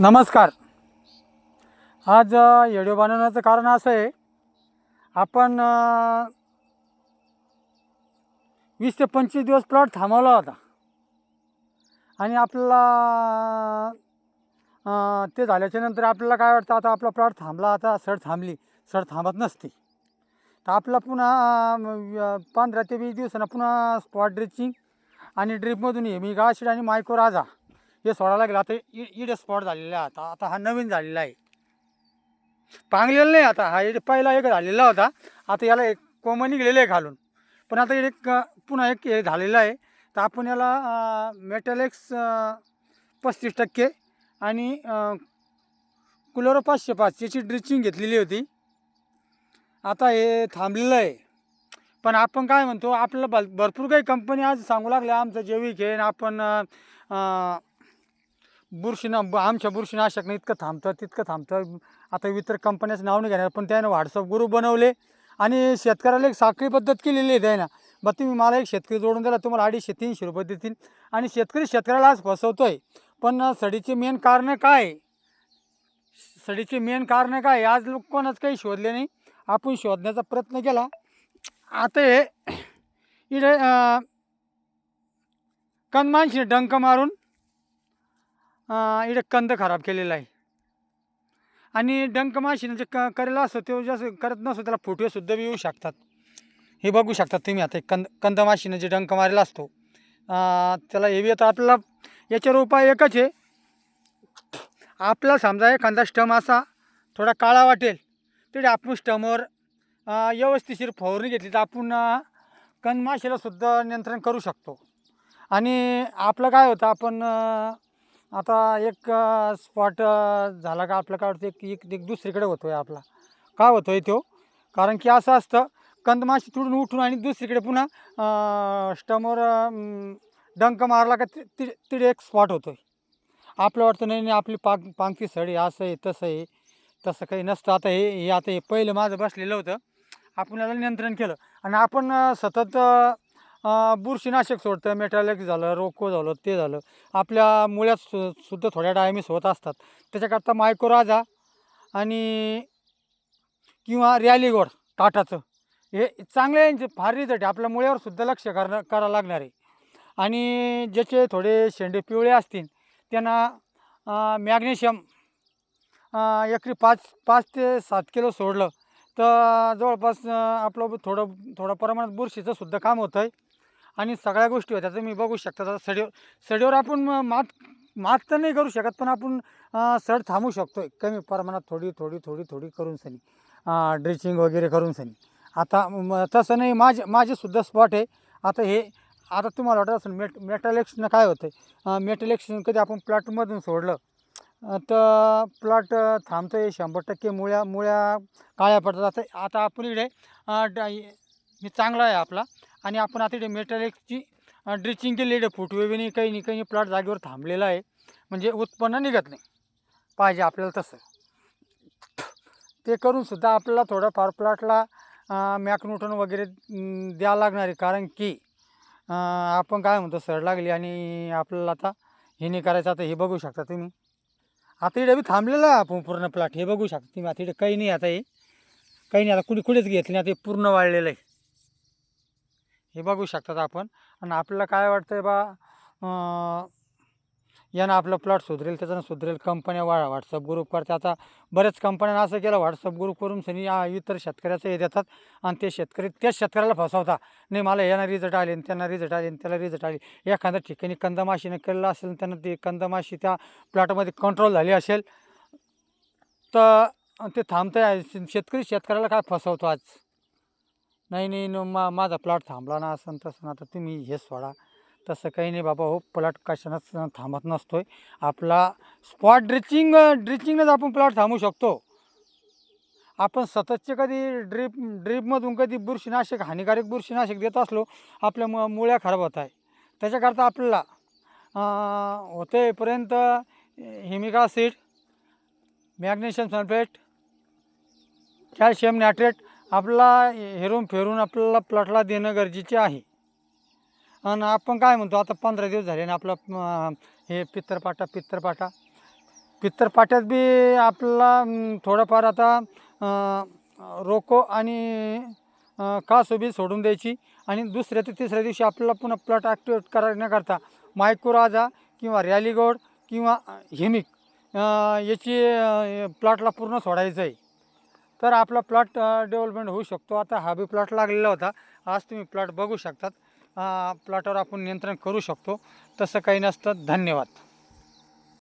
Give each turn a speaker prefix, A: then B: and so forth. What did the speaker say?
A: नमस्कार. आज अ, व्हिडिओ बनवण्याचं कारण असं आहे आपण वीस ते पंचवीस दिवस प्लॉट थांबवला होता. आणि आपला ते झाल्याच्यानंतर आपल्याला काय वाटतं आता आपला प्लॉट थांबला आता सड थांबली. सड थांबत नसते. तर आपला पुन्हा पंधरा ते वीस दिवसांना पुन्हा स्पॉट ड्रिचिंग आणि ड्रिपमधून हे मी गाशीड आणि मायको राजा हे सोडायला लागेल आता इ इडे स्पॉट झालेला आहे आता. आता हा नवीन झालेला आहे. पांगलेला नाही आता. हा इडे पहिला एक झालेला होता. आता याला एक कोमनी गेलेलं आहे घालून पण आता एक पुन्हा एक हे झालेलं आहे. तर आपण याला मेटॅलेक्स पस्तीस टक्के आणि कुलोरो पाचशे पाच याची ड्रिचिंग घेतलेली होती. आता हे थांबलेलं आहे. पण आपण काय म्हणतो आपल्याला भल भरपूर काही कंपनी आज सांगू लागल्या आमचं जैविक आहे आणि आपण बुरशीनं ब- आमच्या बुरशीनाशकनं इतकं थांबतं तितकं थांबतं. आता इतर कंपन्याचं नाव नाही घेणार पण त्यानं व्हॉट्सअप ग्रुप बनवले आणि शेतकऱ्याला एक साखळी पद्धत केलेली आहे त्यानं. मग तुम्ही मला एक शेतकरी जोडून दिला तुम्हाला अडीचशे तीनशे रुपये देतील. आणि शेतकरी शेतकऱ्याला आज फसवतो आहे पण सडीचे मेन कारणं काय? सडीचे मेन कारणं काय? आज लोक कोणाच काही शोधले नाही. आपण शोधण्याचा प्रयत्न केला. आता हे इकडे कनमानशी डंक मारून इकडे कंद खराब केलेला आहे. आणि डंक माशीनं जे क करेला असतो तो जसं करत नसतो त्याला फुटवेसुद्धा बी येऊ शकतात. हे बघू शकतात तुम्ही आता कंद कंद माशीनं जे डंक मारलेला असतो. त्याला हे बी आता आपल्याला याच्यावर उपाय एकच आहे. आपला समजा एखादा स्टम असा थोडा काळा वाटेल तरी आपण स्टमवर व्यवस्थिशीर फवारणी घेतली तर आपण कंदमाशीलासुद्धा नियंत्रण करू शकतो. आणि आपलं काय होतं आपण आता एक स्पॉट झाला का आपलं काय वाटतं एक एक एक दुसरीकडे होतो आहे आपला. काय होतो आहे तो? कारण की असं असतं कंदमाशी तुडून उठून आणि दुसरीकडे पुन्हा स्टमवर डंक मारला का ति- ति- तिथे एक स्पॉट होतो आहे आपलं वाटतं नाही नाही आपली पाक पांगती सडी असं आहे तसं आहे तसं काही नसतं. आता हे हे आता हे पहिलं माझं बसलेलं होतं. आपण याला नियंत्रण केलं. आणि आपण सतत बुरशीनाशक सोडतं मेटॅलिक झालं रोको झालं ते झालं. आपल्या मुळ्यात सु सुद्धा थोड्या डायमिस होत असतात. त्याच्याकरता मायकोराजा आणि किंवा रॅलीगोड टाटाचं हे चांगले यांचे फार रिझल्ट आपल्या मुळ्यावर सुद्धा लक्ष करणं करावं लागणार आहे. आणि ज्याचे थोडे शेंडे पिवळे असतील त्यांना मॅग्नेशियम एकरी पाच पाच ते सात किलो सोडलं तर जवळपास आपलं थोडं थोडं प्रमाणात बुरशीचं सुद्धा काम होतं आहे आणि सगळ्या गोष्टी होत्या. तुम्ही बघू शकता आता सडीवर सडीवर आपण मात मात तर नाही करू शकत पण आपण सड थांबू शकतो कमी प्रमाणात थोडी थोडी थोडी थोडी करून सनी. ड्रिचिंग वगैरे करून सनी. आता तसं नाही माझे माझेसुद्धा स्पॉट आहे. आता हे आता तुम्हाला वाटत असेल मेट मेटलेक्शन काय होतं आहे मेटलेक्शन कधी आपण प्लॉटमधून सोडलं तर प्लॉट थांबतो आहे शंभर टक्के. मुळ्या मुळ्या काळ्या पडतात. आता आता आपण इकडे मी ड- चांगला आहे आपला. आणि आपण आता मेटॅलिकची ड्रिचिंग केलेली आहे. फुटवे बी नाही काही नाही काही प्लॉट जागेवर थांबलेला आहे. म्हणजे उत्पन्न निघत नाही. पाहिजे आपल्याला तसं. ते करूनसुद्धा आपल्याला थोडंफार प्लॉटला मॅकन्यूटन वगैरे द्यावं लागणार आहे. कारण की आपण काय म्हणतो सर लागली आणि आपल्याला आता हे नाही करायचं. आता हे बघू शकता तुम्ही. आता इकडे बी थांबलेलं आहे आपण पूर्ण प्लॉट हे बघू शकता तुम्ही. आता इकडे काही नाही आता हे. काही नाही. आता कुणी कुठेच घेतलं नाही. आता हे पूर्ण वाळलेलं आहे. हे बघू शकतात आपण. आणि आपल्याला काय वाटतं आहे बा यानं आपलं प्लॉट सुधरेल त्याच्यानं सुधरेल. कंपन्या वा व्हॉट्सअप ग्रुप त्याचा आता बऱ्याच कंपन्यांना असं केलं. व्हॉट्सअप ग्रुप करून सनी इतर शेतकऱ्याचं हे देतात. आणि ते शेतकरी त्याच शेतकऱ्याला फसवता. नाही मला यांना रिझल्ट आले आणि त्यांना रिझल्ट आले आणि त्याला रिझल्ट आले. एखाद्या ठिकाणी कंदमाशीनं केलेलं असेल त्यांना ते कंदमाशी त्या प्लॉटमध्ये कंट्रोल झाली असेल तर ते थांबतं आहे शेतकरी शेतकऱ्याला काय फसवतो आज? नाही नाही न मा माझा प्लॉट थांबला ना असं तसं ना तर तुम्ही हे सोडा. तसं काही नाही बाबा हो प्लॉट कशानंच थांबत नसतो आहे आपला स्पॉट ड्रिचिंग ड्रिचिंगनंच आपण प्लॉट थांबू शकतो. आपण सततचे कधी ड्रीप ड्रीपमधून कधी बुरशीनाशक हानिकारक बुरशीनाशक देत असलो आपल्या मु मुळ्या खराब होत आहे. त्याच्याकरता आपल्याला होतेपर्यंत Himika seed magnesium sulphate calcium nitrate आपला हेरून फेरून आपल्याला प्लॉटला देणं गरजेचे आहे. आणि आपण काय म्हणतो आता पंधरा दिवस झाले ना आपला हे पित्तरपाटा पित्तरपाटा पित्तरपाट्यात बी आपला थोडंफार आता रोको आणि कासोबी सोडून द्यायची. आणि दुसऱ्या ते तिसऱ्या दिवशी आपल्याला पुन्हा प्लॉट ॲक्टिवेट करण्याकरता मायक्रोराजा किंवा रॅलीगोड किंवा हिमिक याची प्लॉटला पूर्ण सोडायचं आहे तर आपला प्लॉट डेव्हलपमेंट होऊ शकतो. आता हा बी प्लॉट लागलेला होता. आज तुम्ही प्लॉट बघू शकतात. प्लॉटवर आपण नियंत्रण करू शकतो. तसं काही नसतं. धन्यवाद.